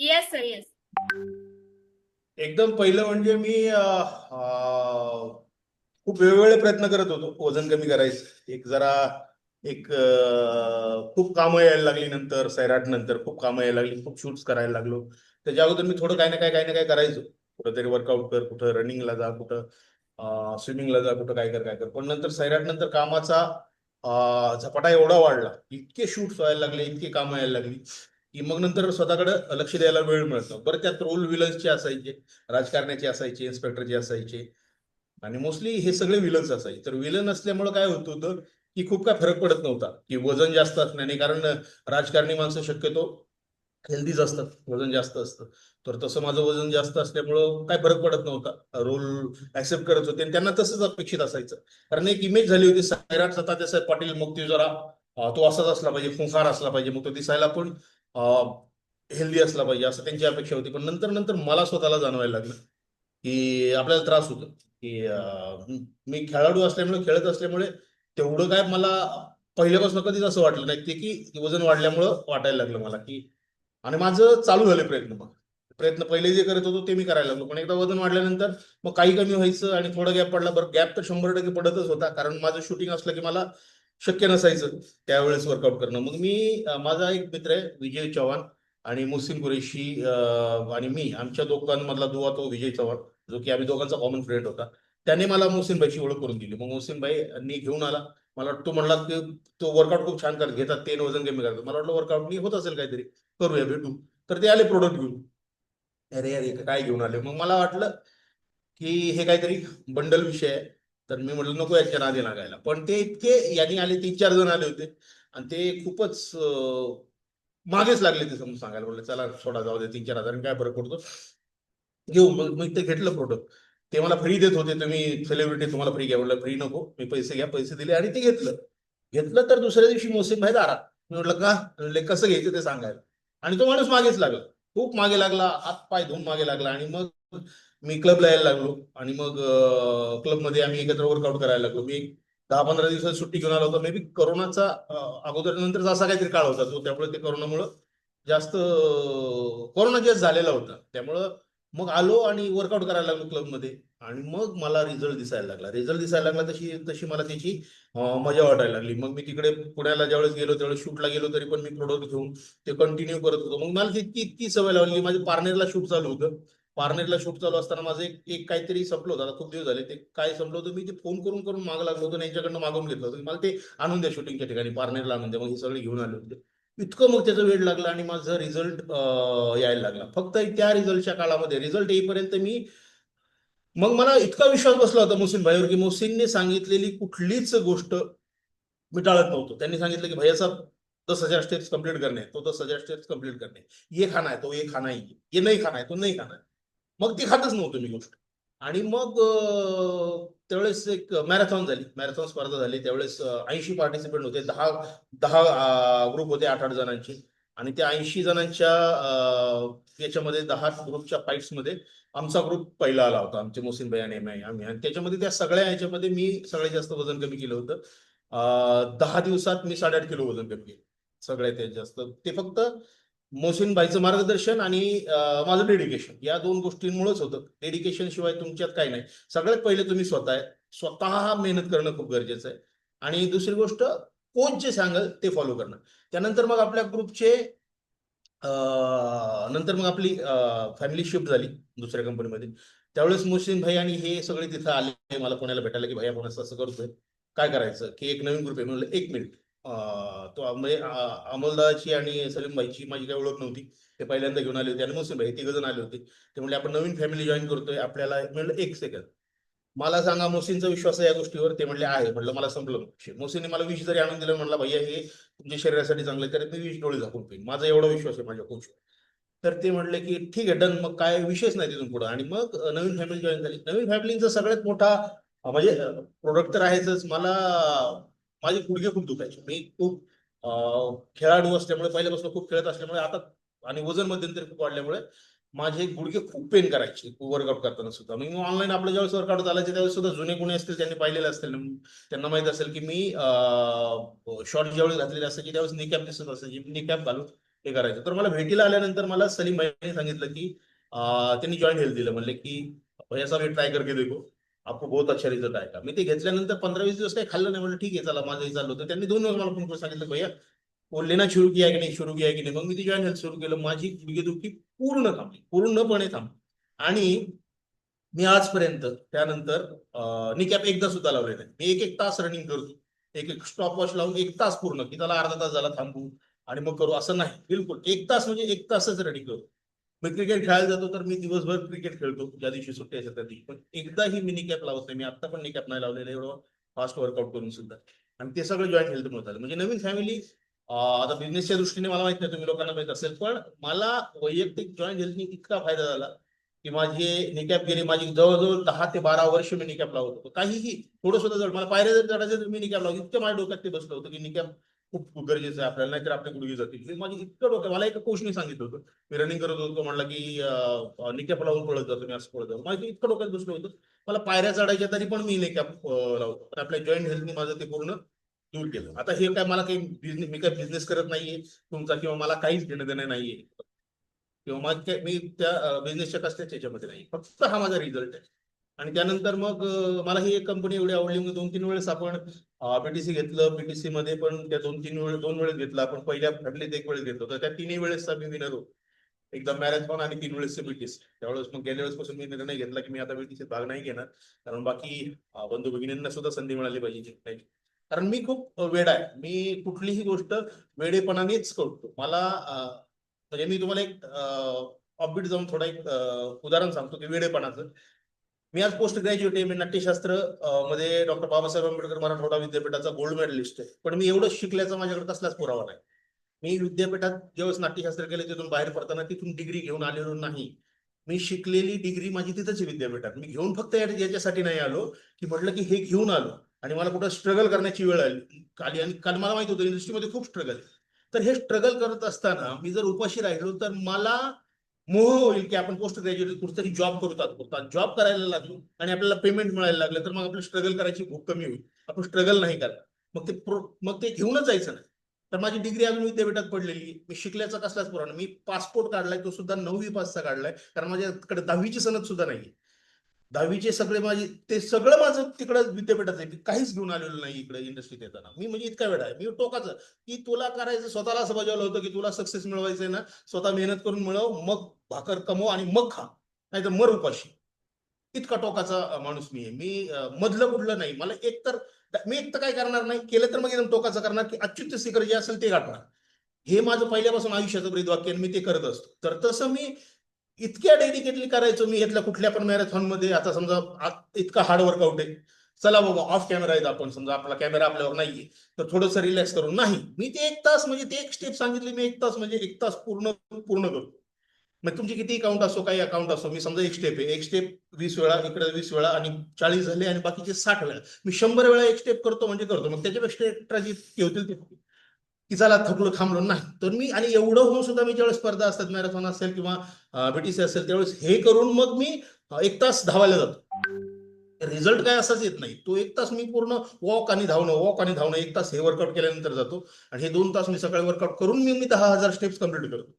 Yes sir yes एकदम पहिलं म्हणजे मी खूप वेगवेगळे प्रयत्न करत होतो. वजन कमी करायचं. एक जरा एक खूप कामं यायला लागली नंतर सैराट नंतर खूप कामं यायला लागली खूप शूट्स करायला लागलो. त्याच्या अगोदर मी थोडं काही ना काही काही ना काही करायचो. कुठंतरी वर्कआउट कर कुठं रनिंगला जा कुठं स्विमिंगला जा कुठं काय कर काय कर. पण नंतर सैराट नंतर कामाचा झपाटा एवढा वाढला. इतके शूट्स व्हायला लागले इतके कामं यायला लागली. की मग नंतर स्वतःकडे लक्ष द्यायला वेळ मिळतो. बरं त्यात रोल विलन्सचे असायचे राजकारण्याचे असायचे इन्स्पेक्टरचे असायचे. आणि मोस्टली हे सगळे विलन्स असायचे. तर विलन असल्यामुळे काय होत होतं की खूप काय फरक पडत नव्हता. की वजन जास्त असण्याने कारण राजकारणी माणसं शक्यतो हेल्दीच असतात वजन जास्त असतं. तर तसं माझं वजन जास्त असल्यामुळं काय फरक पडत नव्हता. रोल ऍक्सेप्ट करत होते आणि त्यांना तसंच अपेक्षित असायचं. कारण एक इमेज झाली होती सैराट सत्तादेसाहेब पाटील मग ते जरा तो असाच असला पाहिजे फुंकार असला पाहिजे मग तो दिसायला पण हेल्दी असला पाहिजे असं त्यांची अपेक्षा होती. पण नंतर नंतर मला स्वतःला जाणवायला लागलं की आपल्याला त्रास होतो. की मी खेळाडू असल्यामुळे खेळत असल्यामुळे तेवढं काय मला पहिल्यापासून कधीच असं वाटलं नाही. ते की वजन वाढल्यामुळं वाटायला लागलं मला की आणि माझं चालू झाले प्रयत्न मग. प्रयत्न पहिले जे करत होतो ते मी करायला लागलो. पण एकदा वजन वाढल्यानंतर मग काही कमी व्हायचं आणि थोडं गॅप पडला. बरं गॅप तर शंभर टक्के पडतच होता. कारण माझं शूटिंग असलं की मला शक्य नसायचं त्यावेळेस वर्कआउट करणं. मग मी माझा एक मित्र आहे विजय चव्हाण आणि मुस्लिम कुरेशी आणि मी आमच्या दोघांमधला दुवा तो विजय चव्हाण जो की आम्ही दोघांचा कॉमन फ्रेंड होता. त्याने मला मोहसिनबाईची ओळख करून दिली. मग मोहसिन घेऊन आला. मला वाटतं तो म्हणला की तो वर्कआउट खूप छान करत घेतात ते वजन कमी करतात. मला वाटलं वर्कआउट मी होत असेल काहीतरी. करूया भेटू. तर ते आले प्रोडक्ट घेऊन. अरे अरे काय घेऊन आले? मग मला वाटलं की हे काहीतरी बंडल विषय आहे. तर मी म्हटलं नको याच्या नादी लागायला. पण ते इतके यांनी आले तीन चार जण आले होते. आणि ते खूपच मागेच लागले ते समजून सांगायला. बोलले चला सोडा जाऊ दे तीन चार हजार काय फरक पडतो? घेऊ मग मी ते घेतलं प्रोडक्ट ते मला फ्री देत होते. तुम्ही सेलिब्रिटी तुम्हाला फ्री घ्या. म्हटलं फ्री नको. मी पैसे घ्या पैसे दिले. आणि ते घेतलं. घेतलं तर दुसऱ्या दिवशी मोसिम भाई दारात मी म्हटलं का? म्हणले कसं घ्यायचं ते सांगायला? आणि तो माणूस मागेच लागला. खूप मागे लागला. हात पाय धुवून मागे लागला. आणि मग मी क्लबला यायला लागलो आणि मग क्लबमध्ये आम्ही एकत्र वर्कआउट करायला लागलो. मी दहा पंधरा दिवसात सुट्टी घेऊन आलो होतो. मे बी करोनाचा अगोदर नंतरचा असा काहीतरी काळ होता. तो त्यामुळे ते करोनामुळं जास्त कोरोना जास्त झालेला होता. त्यामुळं मग आलो आणि वर्कआउट करायला लागलो क्लबमध्ये आणि मग मला रिझल्ट दिसायला लागला. रिझल्ट दिसायला लागला तशी तशी मला त्याची मजा वाटायला लागली. मग मी तिकडे पुण्याला ज्यावेळेस गेलो त्यावेळेस शूटला गेलो तरी पण मी प्रोडक्ट घेऊन ते कंटिन्यू करत होतो. मग मला ती इतकी सवय लावली माझ्या पार्नेरला शूट चालू होतं. पार्नेरला शूट चालू असताना माझं एक एक काहीतरी संपलं होतं. आता खूप दिवस झाले ते काय संपलं होतं मी ते फोन करून करून मागं लागलो होतो यांच्याकडनं मागवून घेतलं होतं. मला ते आणून द्या शूटिंगच्या ठिकाणी पार्नेरला आणून द्या. मग हे सगळे घेऊन आले होते. इतकं मग त्याचा वेळ लागला आणि माझा रिझल्ट यायला लागला. फक्त त्या रिझल्टच्या काळामध्ये रिझल्ट येईपर्यंत मी मग मला इतका विश्वास बसला होता मोसिन भाईवर की मोसिनने सांगितलेली कुठलीच गोष्ट मी टाळत नव्हतो. त्यांनी सांगितलं की भैया साहब दस हजार स्टेप्स कंप्लीट करणे तो दस हजार स्टेप्स कंप्लीट करणे. ये खाना है तो ये खाना ही ये नाही खाना है तो नाही खाना है मग ती खातच नव्हतो मी गोष्ट. आणि मग त्यावेळेस एक मॅरेथॉन झाली. मॅरेथॉन स्पर्धा झाली. त्यावेळेस ऐंशी पार्टिसिपेंट होते. दहा दहा ग्रुप होते आठ आठ जणांचे. आणि त्या ऐंशी जणांच्या याच्यामध्ये दहा ग्रुपच्या फाईट्समध्ये आमचा ग्रुप पहिला आला होता. आमचे मोसिन भाई आणि एम आय आम्ही. आणि त्याच्यामध्ये त्या सगळ्या याच्यामध्ये मी सगळ्यात जास्त वजन कमी केलं होतं. दहा दिवसात मी साडेआठ किलो वजन कमी केलं. सगळ्यात जास्त. ते फक्त मोहसिनबाईचं मार्गदर्शन आणि माझं डेडिकेशन या दोन गोष्टींमुळेच होतं. डेडिकेशन शिवाय तुमच्यात काही नाही. सगळ्यात पहिले तुम्ही स्वतः आहे स्वतः मेहनत करणं खूप गरजेचं आहे. आणि दुसरी गोष्ट कोच जे सांगेल ते फॉलो करणं. त्यानंतर मग आपल्या ग्रुपचे नंतर मग आपली फॅमिली शिफ्ट झाली दुसऱ्या कंपनीमध्ये त्यावेळेस मोहसिन भाई आणि हे सगळे तिथं आले. मला कोणाला भेटायला की भाई आपण असं असं करतोय. काय करायचं? की एक नवीन ग्रुप आहे. म्हणलं एक मिनिट तो म्हणजे अमोलदाची आणि सलीम भाईची माझी काही ओळख नव्हती. ते पहिल्यांदा घेऊन आले होते आणि मुस्लिम भाई तिघ जण आले होते. ते म्हणले आपण नवीन फॅमिली जॉईन करतोय. आपल्याला म्हणलं एक सेकंड मला सांगा मोसींचा विश्वास आहे या गोष्टीवर? ते म्हणले आहे. म्हणलं मला संपलं विषय. मोसीने मला विष जरी आणून दिलं म्हणला भैया हे तुमच्या शरीरासाठी चांगलं तर मी विष डोळे झाकून पेन. माझा एवढा विश्वास आहे माझ्या कोच तर ते म्हणले की ठीक आहे डन. मग काय विषयच नाही तिथून पुढे. आणि मग नवीन फॅमिली जॉईन झाली. नवीन फॅमिलीचा सगळ्यात मोठा म्हणजे प्रोडक्ट तर आहेच मला माझे गुडघे खूप दुखायचे. मी खूप खेळाडू असल्यामुळे पहिल्यापासून खूप खेळत असल्यामुळे आता आणि वजन मध्यंतरी खूप वाढल्यामुळे माझे गुडघे खूप पेन करायचे. वर्कआउट करताना सुद्धा. मी ऑनलाईन आपल्या ज्यावेळेस वर्कआउट चालायचे त्यावेळेस सुद्धा जुने कोणी असतील त्यांनी पाहिलेले असतील. त्यांना माहीत असेल की मी शॉर्ट ज्यावेळेस घातलेले असायचे त्यावेळेस निकॅप दिसत असायची. मी निकॅप घालून हे करायचं. तर मला भेटीला आल्यानंतर मला सलीम भाईने सांगितलं की त्यांनी जॉईंट हेल्थ दिलं. म्हणले की भैया साहेब ये ट्राय करके देखो. आपण बहुत अच्छा रिझल्ट का मी ते घेतल्यानंतर पंधरा वीस दिवस काही खाल्लं नाही. म्हणलं ठीक आहे चला माझं चाललं होतं. त्यांनी दोन दिवस मला फोन करून सांगितलं भैया ना लेना शुरू किया की नाही? सुरू किया की नाही? मग मी ती जॉईन हेल्थ सुरू केलं. माझी गुडघेदुखी पूर्ण थांबली. पूर्णपणे थांबली. आणि मी आजपर्यंत त्यानंतर निकॅप एकदा सुद्धा लावले नाही मी एक एक तास रनिंग करतो. एक एक स्टॉप वॉच लावून एक तास पूर्ण की त्याला अर्धा तास झाला थांबू आणि मग करू. असं नाही. बिलकुल. एक तास म्हणजे एक तासच रनिंग करू मी क्रिकेट खेळायला जातो तर मी दिवसभर क्रिकेट खेळतो. ज्या दिवशी सुट्टी असेल त्या दिवशी. पण एकदाही मी निकॅप लावत नाही. मी आता पण निकॅप नाही लावलेला. एवढं फास्ट वर्कआउट करून सुद्धा. आणि ते सगळं जॉईंट हेल्थमुळे झालं. म्हणजे नवीन फॅमिली आता बिझनेसच्या दृष्टीने मला माहीत नाही तुम्ही लोकांना माहीत असेल पण मला वैयक्तिक जॉईंट हेल्थनी इतका फायदा झाला की माझे निकॅप गेले. माझी जवळजवळ दहा ते बारा वर्ष मी निकॅप लावत होतो. काहीही थोडं सुद्धा जड मला पायऱ्या जर चढायचं तर मी निकॅप लावतो इतकं माझ्या डोक्यात ते बसलं होतं की निकॅप खूप गरजेचं आहे आपल्याला. नाहीतर आपले गुडघे जातील. माझी इतकं डोकं मला एका कोचने सांगितलं होतं. मी रनिंग करत होतो म्हणला की निकॅप लावून पळत जातो मी असं पळत जातो. माझं इतकं डोक्यात बसलं होतं. मला पायऱ्या चढायच्या तरी पण मी निकॅप लावतो. आपल्या जॉईंट हेल्थनी माझं ते पूर्ण दूर केलं. आता हे काय मला काही बिझनेस मी काय बिझनेस करत नाहीये तुमचा किंवा मला काहीच घेणं देणं नाहीये. किंवा मग मी त्या बिझनेसच्या कसल्याच याच्यामध्ये नाही फक्त हा माझा रिझल्ट आहे. आणि त्यानंतर मग मला ही एक कंपनी एवढी आवडली. मग दोन तीन वेळेस आपण बीटीसी घेतलं. बीटीसी मध्ये पण त्या दोन तीन वेळेस दोन वेळेस घेतलं. आपण पहिल्या फॅमिलीत एक वेळेस घेतलं तर त्या तिन्ही वेळेस मी विनर होतो. एकदा मॅरेथॉन आणि तीन वेळेस बीटीसी त्यावेळेस मग गेल्या वेळेस मी निर्णय घेतला की मी आता बीटीसीत भाग नाही घेणार. कारण बाकी बंधू भगिनींना सुद्धा संधी मिळाली पाहिजे. जिंकण्याची कारण मी खूप वेडा आहे. मी कुठलीही गोष्ट वेडेपणानेच करतो. मला म्हणजे मी तुम्हाला एक ऑफबीट जाऊन थोडा एक उदाहरण सांगतो की वेडेपणाचं. मी आज पोस्ट ग्रॅज्युएट आहे मी नाट्यशास्त्रमध्ये डॉक्टर बाबासाहेब आंबेडकर मराठवाडा विद्यापीठाचा गोल्ड मेडलिस्ट आहे. पण मी एवढं शिकल्याचा माझ्याकडे कसलाच पुरावा नाही. मी विद्यापीठात ज्यावेळेस नाट्यशास्त्र केले तिथून बाहेर पडताना तिथून डिग्री घेऊन आलेलो नाही. मी शिकलेली डिग्री माझी तिथंच आहे विद्यापीठात. मी घेऊन फक्त याच्यासाठी नाही आलो की म्हटलं की हे घेऊन आलो. आणि मला कुठं स्ट्रगल करण्याची वेळ आली आली. आणि काल मला माहीत होतं इंडस्ट्रीमध्ये खूप स्ट्रगल तर हे स्ट्रगल करत असताना मी जर उपाशी राहिलो तर मला मोह होईल की आपण पोस्ट ग्रॅज्युएट कुठेतरी जॉब करू तात्पुरता. जॉब करायला लागलो आणि आपल्याला पेमेंट मिळायला लागलं तर मग आपलं स्ट्रगल करायची भूक कमी होईल. आपण स्ट्रगल नाही करणार. मग ते प्रो- मग ते घेऊनच जायचं नाही. तर माझी डिग्री अजून विद्यापीठात पडलेली. मी शिकल्याचा कसलाच पुराण मी पासपोर्ट काढलाय तो सुद्धा नववी पासचा काढलाय. कारण माझ्याकडे दहावीची सनद सुद्धा नाही दहावीचे सगळे माझे ते सगळं माझं तिकडं विद्यापीठात आहे. मी काहीच घेऊन आलेलो नाही इकडे इंडस्ट्रीत येताना. मी म्हणजे इतका वेळ आहे. मी टोकाचं की तुला करायचं स्वतःला असं बजावलं होतं की तुला सक्सेस मिळवायचं आहे ना स्वतः मेहनत करून मिळव मग भाकर कमव आणि मग खा. नाही तर मर उपाशी. इतका टोकाचा माणूस मी आहे. मी मधलं कुठलं नाही. मला एक तर मी एक तर काय करणार नाही. केलं तर मग एकदम टोकाचं करणार की अच्युत शिखर जे असेल ते गाठणार. हे माझं पहिल्यापासून आयुष्याचं ब्रीद वाक्य मी ते करत असतो. तर तसं मी इतक्या डेडिकेटली करायचो मी यातल्या कुठल्या पण मॅरेथॉनमध्ये. आता समजा इतका हार्ड वर्कआउट आहे. चला बाबा ऑफ कॅमेरा आहेत आपण. समजा आपला कॅमेरा आपल्यावर नाहीये. तर थोडंसं रिलॅक्स करून. नाही. मी ते एक तास म्हणजे ते एक स्टेप सांगितली. मी एक तास म्हणजे एक तास पूर्ण पूर्ण करतो. मग तुमचे किती अकाउंट असो काही अकाउंट असो. मी समजा एक स्टेप आहे. एक स्टेप वीस वेळा इकडे वीस वेळा आणि चाळीस झाले आणि बाकीचे साठ वेळा. मी शंभर वेळा एक स्टेप करतो म्हणजे करतो. मग त्याच्यापेक्षा एक्स्ट्रा होतील ते की चला थकलो थांबलो नाही. तर मी आणि एवढं होऊन सुद्धा मी ज्यावेळेस स्पर्धा असतात मॅरेथॉन असेल किंवा बीटीसी असेल त्यावेळेस हे करून मग मी एक तास धावायला जातो. रिझल्ट काय असाच येत नाही. तो एक तास मी पूर्ण वॉक आणि धावणं वॉक आणि धावणं एक तास हे वर्कआउट केल्यानंतर जातो. आणि हे दोन तास मी सकाळी वर्कआउट करून मी मी दहा हजार स्टेप्स कंप्लीट करतो.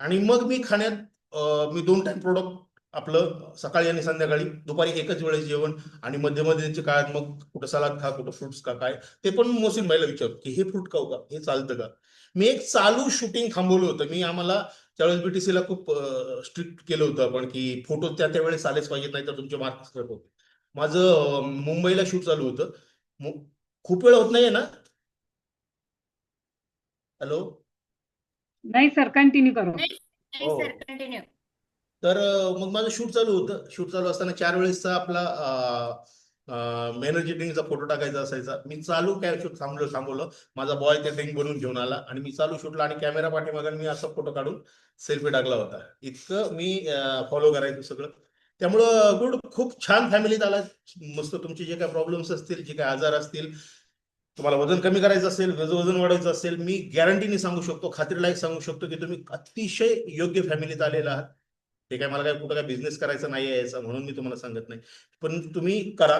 आणि मग मी खाण्यात मी दोन टाइम प्रोडक्ट आपलं सकाळी आणि संध्याकाळी दुपारी एकच वेळेस जेवण आणि मध्ये मध्ये काळात मग कुठं सलाद खा कुठं फ्रुट्स का काय ते पण मोसीन बाईला विचारतो की हे फ्रूट खाऊ का? हे चालतं का? मी एक चालू शूटिंग थांबवलं होतं. मी आम्हाला त्यावेळेस बीटीसीला खूप स्ट्रिक्ट केलं होतं आपण की फोटो त्या त्यावेळेस आलेच पाहिजेत नाही तर तुमचे मार्क्स कट होते. माझं मुंबईला शूट चालू होतं. खूप वेळ होत नाहीये ना? हॅलो नाही सर कंटिन्यू करो. नाही हो. तर मग माझं शूट चालू होतं. शूट चालू असताना चार वेळेसचा आपला एनर्जी ड्रिंकचा फोटो टाकायचा असायचा मी चालू काय शूट थांबलो थांबवलं. माझा बॉय ते ड्रिंक बनवून घेऊन आला आणि मी चालू शूटला आणि कॅमेरा पाठीमागून मी असा फोटो काढून सेल्फी टाकला होता. इतकं मी फॉलो करायचो सगळं. त्यामुळं गुड खूप छान फॅमिलीत आला मस्त तुमचे जे काय प्रॉब्लेम्स असतील जे काय आजार असतील तुम्हाला वजन कमी करायचं असेल वजन वजन वाढवायचं असेल मी गॅरंटीने सांगू शकतो खात्रीलायक सांगू शकतो की तुम्ही अतिशय योग्य फॅमिलीत आलेला आहात. ते काय मला काय कुठं काय बिझनेस करायचा नाही आहे याचा म्हणून मी तुम्हाला सांगत नाही. पण तुम्ही करा.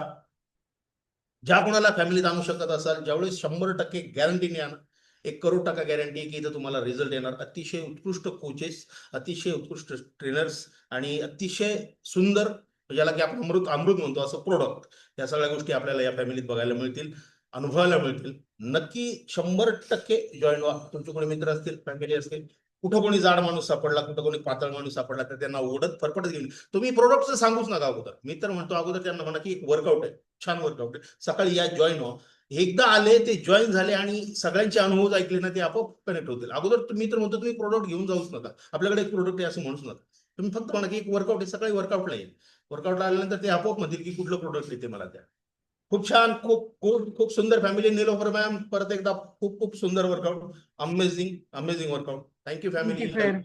ज्या कोणाला फॅमिलीत आणू शकत असाल ज्यावेळेस शंभर टक्के गॅरंटीने आणा एक करोड टक्का गॅरंटी आहे की इथं तुम्हाला रिझल्ट येणार. अतिशय उत्कृष्ट कोचेस अतिशय उत्कृष्ट ट्रेनर्स आणि अतिशय सुंदर ज्याला की आपण अमृत अमृत म्हणतो असं प्रोडक्ट या सगळ्या गोष्टी आपल्याला या फॅमिलीत बघायला मिळतील अनुभवायला मिळतील. नक्की शंभर टक्के जॉईन व्हा. तुमचे कोणी मित्र असतील फॅमिली असतील कुठं कोणी जाड माणूस सापडला कुठं कोणी पातळ माणूस सापडला तर त्यांना ओढत फरफटत घेऊन तुम्ही प्रोडक्टचं सांगूच नका अगोदर. मी तर म्हणतो अगोदर त्यांना म्हणा की एक वर्कआउट आहे. छान वर्कआउट आहे. सकाळी या जॉईन व्हा. एकदा आले ते जॉईन झाले आणि सगळ्यांचे अनुभव ऐकले ना ते आपोआप कनेक्ट होतील. अगोदर तुम्ही तर म्हणतो तुम्ही प्रोडक्ट घेऊन जाऊच नका. आपल्याकडे एक प्रोडक्ट आहे असं म्हणूच नका. तुम्ही फक्त म्हणा की एक वर्कआउट आहे. सकाळी वर्कआउटला येईल. वर्कआउटला आल्यानंतर ते आपोआप म्हणतील की कुठलं प्रोडक्ट येते मला त्या. खूप छान खूप खूप खूप सुंदर फॅमिली निलोफर मॅम परत एकदा खूप खूप सुंदर workout amazing amazing workout thank you family sir